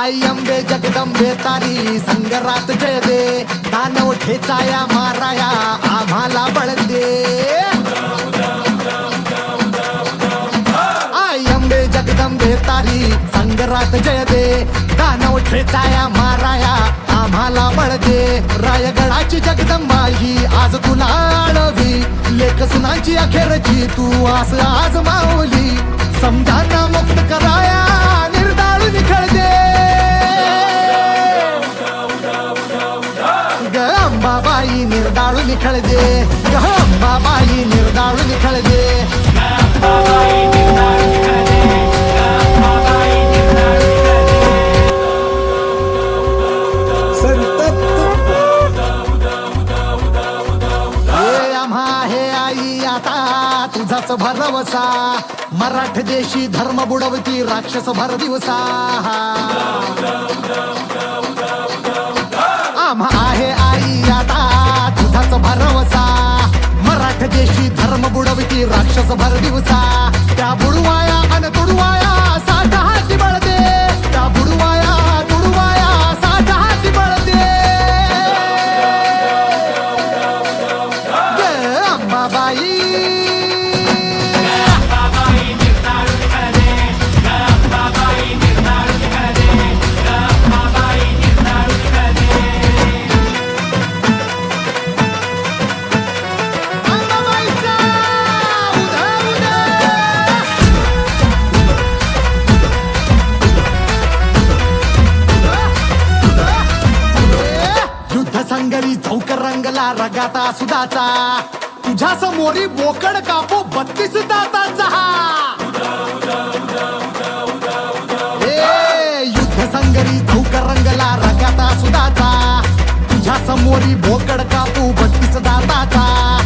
आई अंबे जगदंबे तारी संगरात जय दे दानव ठेचाया माराया आम्हाला बळ दे आई अंबे जगदंबे तारी संगरात जय दे दानव ठेचाया माराया आम्हाला बळ दे रायगडाची जगदंबा ही आज तुला आळवी. लेख सुनांची अखेरची तू आस आज माऊली. समजांना मुक्त कराया. अंबाबाई निर्दाळू निखळदे दे ग अंबाबाई निर्दाळू निखळदे हे हे आई आता तुझाच भरवसा मराठ देशी धर्म बुडवती राक्षस भर दिवसा धर्म बुडवती राक्षस भर दिवसा. त्या बुडवाया अन तुडवा युद्ध चौक रंगला रगाता सुदाचा. तुझ्या समोरी बोकड कापो बत्तीस दाताचा. ए, युद्ध संगरी चौक रंगला रगाता सुदाचा. तुझ्या समोरी बोकड कापू बत्तीस दाताचा.